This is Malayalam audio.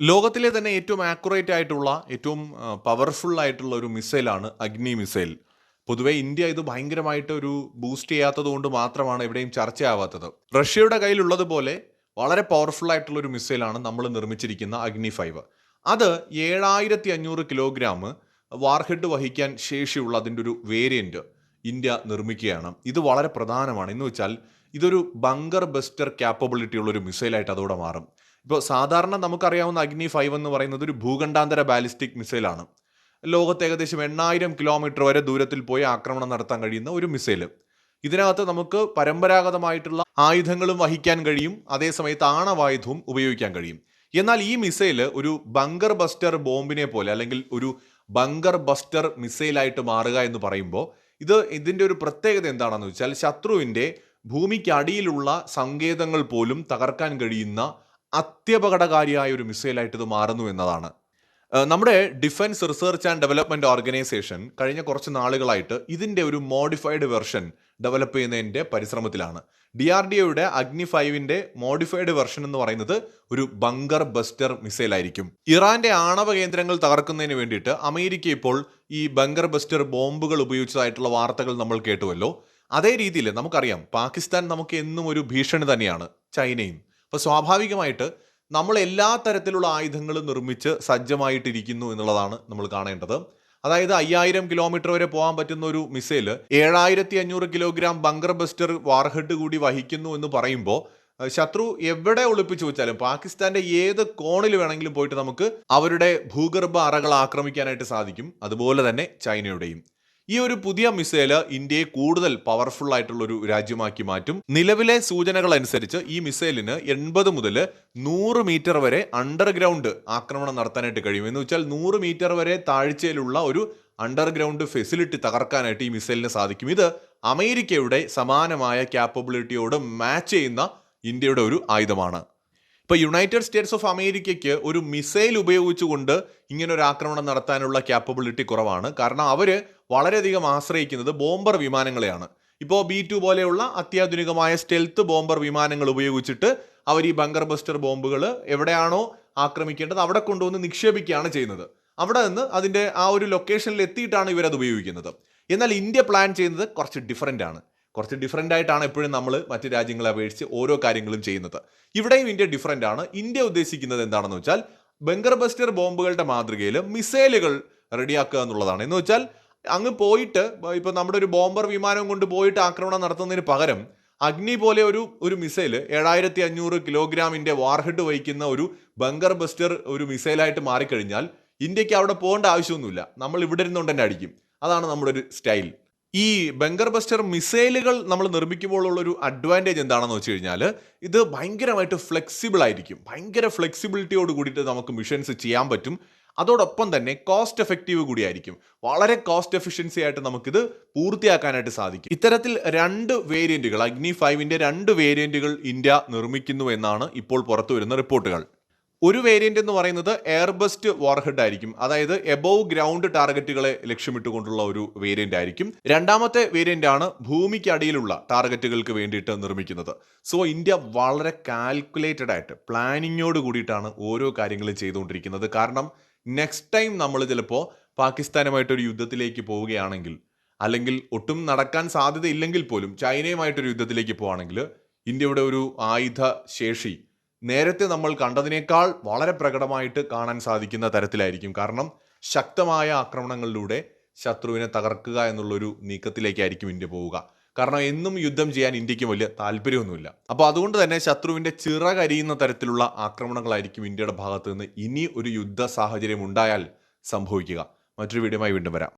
ലോകത്തിലെ തന്നെ ഏറ്റവും ആക്യുറേറ്റ് ആയിട്ടുള്ള ഏറ്റവും പവർഫുൾ ആയിട്ടുള്ള ഒരു മിസൈലാണ് അഗ്നി മിസൈൽ പൊതുവെ ഇന്ത്യ ഇത് ഭയങ്കരമായിട്ട് ഒരു ബൂസ്റ്റ് ചെയ്യാത്തത് കൊണ്ട് മാത്രമാണ് എവിടെയും ചർച്ചയാവാത്തത്. റഷ്യയുടെ കയ്യിലുള്ളതുപോലെ വളരെ പവർഫുൾ ആയിട്ടുള്ള ഒരു മിസൈലാണ് നമ്മൾ നിർമ്മിച്ചിരിക്കുന്ന അഗ്നി ഫൈവ് അത് ഏഴായിരത്തി അഞ്ഞൂറ് കിലോഗ്രാം വാർഹെഡ് വഹിക്കാൻ ശേഷിയുള്ള അതിന്റെ ഒരു വേരിയന്റ് ഇന്ത്യ നിർമ്മിക്കുകയാണ്. ഇത് വളരെ പ്രധാനമാണ്. എന്ന് വെച്ചാൽ ഇതൊരു ബങ്കർ ബസ്റ്റർ ക്യാപ്പബിലിറ്റി ഉള്ള ഒരു മിസൈലായിട്ട് അതോടെ മാറും. ഇപ്പോൾ സാധാരണ നമുക്കറിയാവുന്ന അഗ്നി ഫൈവ് എന്ന് പറയുന്നത് ഒരു ഭൂഖണ്ഡാന്തര ബാലിസ്റ്റിക് മിസൈലാണ്. ലോകത്ത് ഏകദേശം എണ്ണായിരം കിലോമീറ്റർ വരെ ദൂരത്തിൽ പോയി ആക്രമണം നടത്താൻ കഴിയുന്ന ഒരു മിസൈൽ. ഇതിനകത്ത് നമുക്ക് പരമ്പരാഗതമായിട്ടുള്ള ആയുധങ്ങളും വഹിക്കാൻ കഴിയും അതേസമയത്ത് ആണവായുധവും ഉപയോഗിക്കാൻ കഴിയും. എന്നാൽ ഈ മിസൈൽ ഒരു ബങ്കർ ബസ്റ്റർ ബോംബിനെ പോലെ അല്ലെങ്കിൽ ഒരു ബങ്കർ ബസ്റ്റർ മിസൈലായിട്ട് മാറുക എന്ന് പറയുമ്പോൾ ഇത് ഇതിന്റെ ഒരു പ്രത്യേകത എന്താണെന്ന് വെച്ചാൽ ശത്രുവിന്റെ ഭൂമിക്കടിയിലുള്ള സങ്കേതങ്ങൾ പോലും തകർക്കാൻ കഴിയുന്ന അത്യപകടകാരിയായ ഒരു മിസൈലായിട്ട് ഇത് മാറുന്നു എന്നതാണ്. നമ്മുടെ defence research and development organisation കഴിഞ്ഞ കുറച്ച് നാളുകളായിട്ട് ഇതിന്റെ ഒരു മോഡിഫൈഡ് വെർഷൻ ഡെവലപ്പ് ചെയ്യുന്നതിന്റെ പരിശ്രമത്തിലാണ്. ഡി ആർ ഡി ഒയുടെ അഗ്നി ഫൈവിന്റെ മോഡിഫൈഡ് വെർഷൻ എന്ന് പറയുന്നത് ഒരു ബങ്കർ ബസ്റ്റർ മിസൈൽ ആയിരിക്കും ഇറാന്റെ ആണവ കേന്ദ്രങ്ങൾ തകർക്കുന്നതിന് വേണ്ടിയിട്ട് അമേരിക്ക ഇപ്പോൾ ഈ ബങ്കർ ബസ്റ്റർ ബോംബുകൾ ഉപയോഗിച്ചതായിട്ടുള്ള വാർത്തകൾ നമ്മൾ കേട്ടുവല്ലോ. അതേ രീതിയിൽ നമുക്കറിയാം പാകിസ്ഥാൻ നമുക്ക് എന്നും ഒരു ഭീഷണി തന്നെയാണ് ചൈനയും. അപ്പോൾ സ്വാഭാവികമായിട്ട് നമ്മൾ എല്ലാ തരത്തിലുള്ള ആയുധങ്ങളും നിർമ്മിച്ച് സജ്ജമായിട്ടിരിക്കുന്നു എന്നുള്ളതാണ് നമ്മൾ കാണേണ്ടത്. അതായത് അയ്യായിരം കിലോമീറ്റർ വരെ പോകാൻ പറ്റുന്ന ഒരു മിസൈൽ ഏഴായിരത്തി അഞ്ഞൂറ് കിലോഗ്രാം ബങ്കർ ബസ്റ്റർ വാർഹെഡ് കൂടി വഹിക്കുന്നു എന്ന് പറയുമ്പോൾ ശത്രു എവിടെ ഒളിപ്പിച്ചു വെച്ചാലും പാകിസ്ഥാന്റെ ഏത് കോണിൽ വേണമെങ്കിലും പോയിട്ട് നമുക്ക് അവരുടെ ഭൂഗർഭ അറകൾ ആക്രമിക്കാനായിട്ട് സാധിക്കും. അതുപോലെ തന്നെ ചൈനയുടെയും. ഈ ഒരു പുതിയ മിസൈൽ ഇന്ത്യയെ കൂടുതൽ പവർഫുൾ ആയിട്ടുള്ള ഒരു രാജ്യമാക്കി മാറ്റും. നിലവിലെ സൂചനകൾ അനുസരിച്ച് ഈ മിസൈലിന് എൺപത് മുതൽ നൂറ് മീറ്റർ വരെ അണ്ടർഗ്രൗണ്ട് ആക്രമണം നടത്താനായിട്ട് കഴിയും. എന്ന് വെച്ചാൽ നൂറ് മീറ്റർ വരെ താഴ്ചയിലുള്ള ഒരു അണ്ടർഗ്രൗണ്ട് ഫെസിലിറ്റി തകർക്കാനായിട്ട് ഈ മിസൈലിന് സാധിക്കും. ഇത് അമേരിക്കയുടെ സമാനമായ ക്യാപ്പബിലിറ്റിയോട് മാച്ച് ചെയ്യുന്ന ഇന്ത്യയുടെ ഒരു ആയുധമാണ്. ഇപ്പോൾ യുണൈറ്റഡ് സ്റ്റേറ്റ്സ് ഓഫ് അമേരിക്കയ്ക്ക് ഒരു മിസൈൽ ഉപയോഗിച്ചുകൊണ്ട് ഇങ്ങനെ ഒരു ആക്രമണം നടത്താനുള്ള ക്യാപ്പബിലിറ്റി കുറവാണ്. കാരണം അവർ വളരെയധികം ആശ്രയിക്കുന്നത് ബോംബർ വിമാനങ്ങളെയാണ്. ഇപ്പോൾ ബി ടു പോലെയുള്ള അത്യാധുനികമായ സ്റ്റെൽത്ത് ബോംബർ വിമാനങ്ങൾ ഉപയോഗിച്ചിട്ട് അവർ ഈ ബങ്കർ ബസ്റ്റർ ബോംബുകൾ എവിടെയാണോ ആക്രമിക്കേണ്ടത് അവിടെ കൊണ്ടുവന്ന് നിക്ഷേപിക്കുകയാണ് ചെയ്യുന്നത്. അവിടെ നിന്ന് അതിന്റെ ആ ഒരു ലൊക്കേഷനിൽ എത്തിയിട്ടാണ് ഇവരത് ഉപയോഗിക്കുന്നത്. എന്നാൽ ഇന്ത്യ പ്ലാൻ ചെയ്യുന്നത് കുറച്ച് ഡിഫറന്റ് ആണ്. കുറച്ച് ഡിഫറന്റ് ആയിട്ടാണ് എപ്പോഴും നമ്മൾ മറ്റ് രാജ്യങ്ങളെ അപേക്ഷിച്ച് ഓരോ കാര്യങ്ങളും ചെയ്യുന്നത്. ഇവിടെയും ഇന്ത്യ ഡിഫറന്റ് ആണ്. ഇന്ത്യ ഉദ്ദേശിക്കുന്നത് എന്താണെന്ന് വെച്ചാൽ ബങ്കർ ബസ്റ്റർ ബോംബുകളുടെ മാതൃകയിൽ മിസൈലുകൾ റെഡിയാക്കുക എന്നുള്ളതാണ്. എന്ന് വെച്ചാൽ അങ്ങ് പോയിട്ട് ഇപ്പോൾ നമ്മുടെ ഒരു ബോംബർ വിമാനം കൊണ്ട് പോയിട്ട് ആക്രമണം നടത്തുന്നതിന് പകരം അഗ്നി പോലെ ഒരു ഒരു മിസൈൽ ഏഴായിരത്തി അഞ്ഞൂറ് കിലോഗ്രാമിന്റെ വാർഹെഡ് വഹിക്കുന്ന ഒരു ബങ്കർ ബസ്റ്റർ ഒരു മിസൈലായിട്ട് മാറിക്കഴിഞ്ഞാൽ ഇന്ത്യയ്ക്ക് അവിടെ പോകേണ്ട ആവശ്യമൊന്നുമില്ല. നമ്മൾ ഇവിടെ ഇരുന്നുകൊണ്ട് തന്നെ അടിക്കും. അതാണ് നമ്മുടെ ഒരു സ്റ്റൈൽ ഈ ബങ്കർ ബസ്റ്റർ മിസൈലുകൾ നമ്മൾ നിർമ്മിക്കുമ്പോൾ ഉള്ള ഒരു അഡ്വാന്റേജ് എന്താണെന്ന് വെച്ച് കഴിഞ്ഞാൽ ഇത് ഭയങ്കരമായിട്ട് ഫ്ലെക്സിബിൾ ആയിരിക്കും. ഭയങ്കര ഫ്ലെക്സിബിലിറ്റിയോട് കൂടിയിട്ട് നമുക്ക് മിഷൻസ് ചെയ്യാൻ പറ്റും. അതോടൊപ്പം തന്നെ കോസ്റ്റ് എഫക്റ്റീവ് കൂടിയായിരിക്കും വളരെ കോസ്റ്റ് എഫിഷ്യൻസി ആയിട്ട് നമുക്കിത് പൂർത്തിയാക്കാനായിട്ട് സാധിക്കും. ഇത്തരത്തിൽ രണ്ട് വേരിയന്റുകൾ അഗ്നി ഫൈവിന്റെ രണ്ട് വേരിയന്റുകൾ ഇന്ത്യ നിർമ്മിക്കുന്നു എന്നാണ് ഇപ്പോൾ പുറത്തു വരുന്ന റിപ്പോർട്ടുകൾ. ഒരു വേരിയന്റ് എന്ന് പറയുന്നത് എയർബസ്റ്റ് വാർഹെഡ് ആയിരിക്കും. അതായത് എബോവ് ഗ്രൗണ്ട് ടാർഗറ്റുകളെ ലക്ഷ്യമിട്ടുകൊണ്ടുള്ള ഒരു വേരിയന്റ് ആയിരിക്കും. രണ്ടാമത്തെ വേരിയന്റ് ആണ് ഭൂമിക്കടിയിലുള്ള ടാർഗറ്റുകൾക്ക് വേണ്ടിയിട്ട് നിർമ്മിക്കുന്നത്. സോ ഇന്ത്യ വളരെ കാൽക്കുലേറ്റഡ് ആയിട്ട് പ്ലാനിങ്ങോട് കൂടിയിട്ടാണ് ഓരോ കാര്യങ്ങളും ചെയ്തുകൊണ്ടിരിക്കുന്നത്. കാരണം നെക്സ്റ്റ് ടൈം നമ്മൾ ചിലപ്പോൾ പാകിസ്ഥാനുമായിട്ടൊരു യുദ്ധത്തിലേക്ക് പോവുകയാണെങ്കിൽ അല്ലെങ്കിൽ ഒട്ടും നടക്കാൻ സാധ്യതയില്ലെങ്കിൽ പോലും ചൈനയുമായിട്ടൊരു യുദ്ധത്തിലേക്ക് പോവുകയാണെങ്കിൽ ഇന്ത്യയുടെ ഒരു ആയുധ ശേഷി നേരത്തെ നമ്മൾ കണ്ടതിനേക്കാൾ വളരെ പ്രകടമായിട്ട് കാണാൻ സാധിക്കുന്ന തരത്തിലായിരിക്കും. കാരണം ശക്തമായ ആക്രമണങ്ങളിലൂടെ ശത്രുവിനെ തകർക്കുക എന്നുള്ളൊരു നീക്കത്തിലേക്കായിരിക്കും ഇന്ത്യ പോവുക. കാരണം എന്നും യുദ്ധം ചെയ്യാൻ ഇന്ത്യയ്ക്ക് വലിയ താല്പര്യമൊന്നുമില്ല. അപ്പോൾ അതുകൊണ്ട് തന്നെ ശത്രുവിന്റെ ചിറകരിയുന്ന തരത്തിലുള്ള ആക്രമണങ്ങളായിരിക്കും ഇന്ത്യയുടെ ഭാഗത്ത് നിന്ന് ഇനി ഒരു യുദ്ധ സാഹചര്യം ഉണ്ടായാൽ സംഭവിക്കുക. മറ്റൊരു വീഡിയോയുമായി വീണ്ടും വരാം.